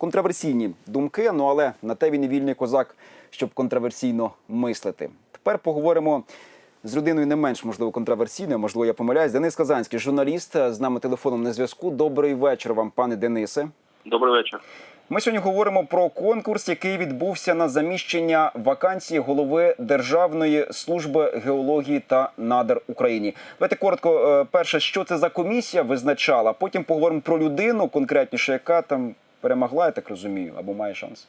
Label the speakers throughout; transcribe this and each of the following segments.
Speaker 1: контроверсійні думки. Ну але на те він і вільний козак, щоб контроверсійно мислити. Тепер поговоримо з людиною не менш можливо контроверсійною. Можливо, я помиляюсь. Денис Казанський, журналіст з нами телефоном на зв'язку. Добрий вечір вам, пане Денисе.
Speaker 2: Добрий вечір.
Speaker 1: Ми сьогодні говоримо про конкурс, який відбувся на заміщення вакансії голови Державної служби геології та надр Україні. Давайте коротко. е, Перше, що це за комісія визначала. Потім поговоримо про людину конкретніше, яка там перемогла, я так розумію, або має шанс.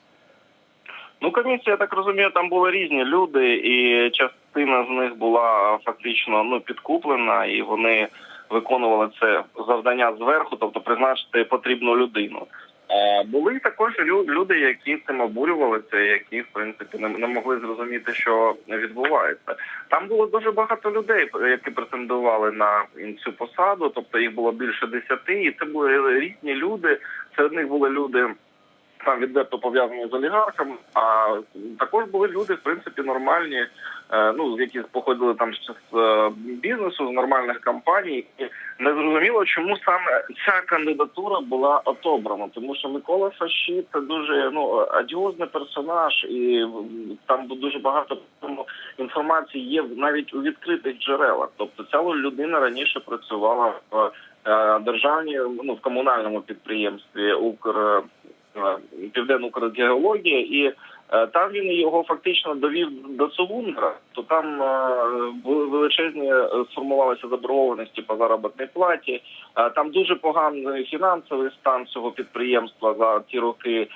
Speaker 2: Ну, комісія, я так розумію, там були різні люди, і частина з них була фактично ну підкуплена, і вони виконували це завдання зверху, тобто призначити потрібну людину. А були також лю- люди, які цим обурювалися, які в принципі не, не могли зрозуміти, що відбувається. Там було дуже багато людей, які претендували на цю посаду, тобто їх було більше десяти, і це були різні люди. Серед них були люди там відверто пов'язані з олігархами. А також були люди, в принципі, нормальні, е, ну які походили там з е, бізнесу, з нормальних компаній. І не зрозуміло, чому саме ця кандидатура була отобрана, тому що Микола Фаші це дуже ну адіозний персонаж, і там дуже багато інформації є навіть у відкритих джерелах. Тобто ця людина раніше працювала в е, державній, ну в комунальному підприємстві Укр. е, Південно-Укргеологія, і е, там він його фактично довів до Цугундра, то там були величезні сформувалися заборгованості по заробітній платі. Там дуже поганий фінансовий стан цього підприємства за ті роки.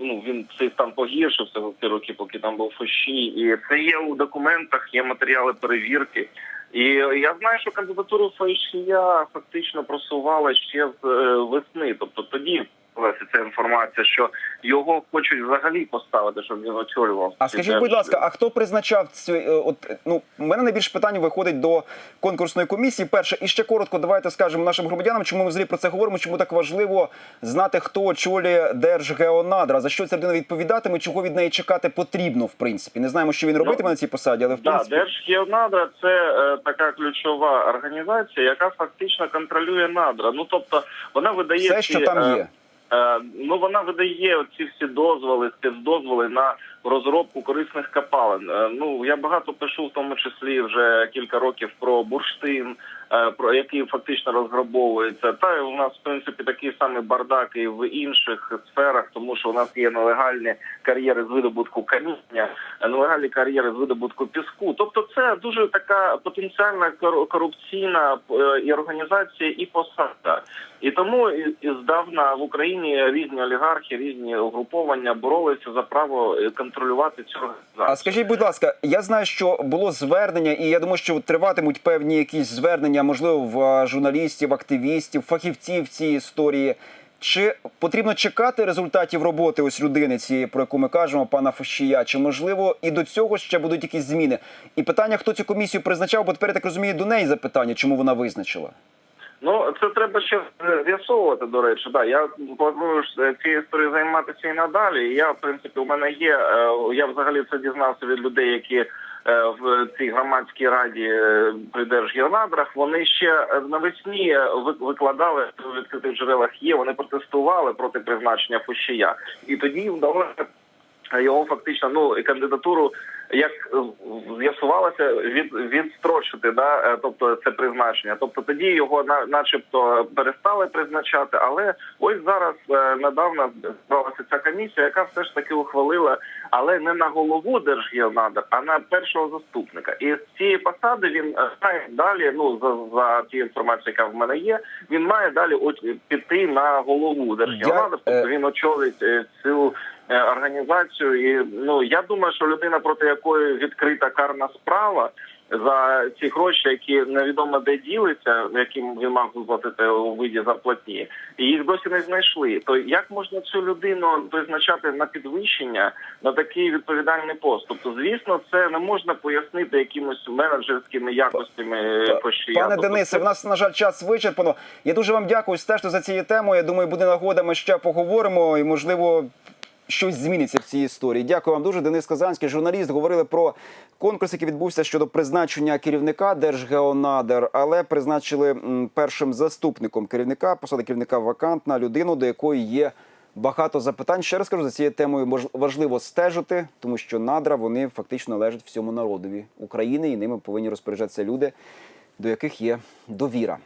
Speaker 2: Ну він цей стан погіршився за ті роки, поки там був фощі, і це є у документах, є матеріали перевірки. І я знаю, що кандидатуру Файшія фактично просувала ще з е, весни. Тобто тоді з'явилася ця інформація, що його хочуть взагалі поставити, щоб він очолював.
Speaker 1: А скажіть, будь ласка, а хто призначав цю е, от ну у мене найбільше питань виходить до конкурсної комісії. Перше, і ще коротко, давайте скажемо нашим громадянам, чому ми взагалі про це говоримо, чому так важливо знати, хто очолює Держгеонадра, за що ця людина відповідатиме, чого від неї чекати потрібно, в принципі. Не знаємо, що він робитиме на цій посаді, але в
Speaker 2: Да,
Speaker 1: принципі.
Speaker 2: Держгеонадра – це е, така ключова організація, яка фактично контролює надра. Ну тобто вона видає
Speaker 1: Все,
Speaker 2: ці,
Speaker 1: що там
Speaker 2: е,
Speaker 1: є.
Speaker 2: Е, Ну вона видає ці всі дозволи, спецдозволи на розробку корисних копалин. Е, Ну я багато пишу, в тому числі вже кілька років про бурштин, е, про який фактично розграбовується. Та у нас в принципі такий самий бардак і в інших сферах, тому що у нас є нелегальні кар'єри з видобутку каміння, нелегальні кар'єри з видобутку піску. Тобто, це дуже така потенціальна кор- корупційна е, і організація, і посада. І тому і- здавна в Україні різні олігархи, різні угруповання боролися за право е, контролювати цю організацію.
Speaker 1: А скажіть, будь ласка, я знаю, що було звернення, і я думаю, що триватимуть певні якісь звернення, можливо, в е, журналістів, активістів, фахівців в цій історії. Чи потрібно чекати результатів роботи ось людини цієї, про яку ми кажемо, пана Фощія? Чи можливо і до цього ще будуть якісь зміни? І питання, хто цю комісію призначав, бо тепер я так розумію, до неї запитання, чому вона визначила?
Speaker 2: Ну це треба ще з'ясовувати. До речі, да я планую е, цією історією займатися і надалі. Я, в принципі, у мене є. е, Я взагалі це дізнався від людей, які е, в цій громадській раді при Держгеонадрах. Вони ще навесні викладали в відкритих джерелах. Є вони протестували проти призначення Фущія, і тоді їм вдалося його фактично ну кандидатуру, як е, з'ясувалося, від відстрочити, да, е, тобто це призначення. Тобто тоді його на, начебто перестали призначати, але ось зараз е, недавно збралася ця комісія, яка все ж таки ухвалила, але не на голову Держгеонадр, а на першого заступника. І з цієї посади він має далі. Ну за, за тією інформацією, яка в мене є, він має далі от піти на голову Держгеонадр, тобто він очолить цю організацію. І ну я думаю, що людина, проти якої відкрита карна справа за ці гроші, які невідомо де ділися, яким він мав виплатити у виді зарплатні, їх досі не знайшли. То як можна цю людину призначати на підвищення на такий відповідальний пост? Тобто, звісно, це не можна пояснити якимось менеджерськими якостями Фощія.
Speaker 1: Пане
Speaker 2: Тобто,
Speaker 1: Денисе, в нас на жаль час вичерпано. Я дуже вам дякую. Стежте за цією темою. Я думаю, буде нагода. Ми ще поговоримо і можливо. Щось зміниться в цій історії. Дякую вам дуже. Денис Казанський, журналіст. Говорили про конкурс, який відбувся щодо призначення керівника Держгеонадр, але призначили першим заступником керівника, посада керівника вакантна людину, до якої є Багато запитань. Ще раз кажу, за цією темою важливо стежити, тому що надра вони фактично належать всьому народові України, і ними повинні розпоряджатися люди, до яких є довіра.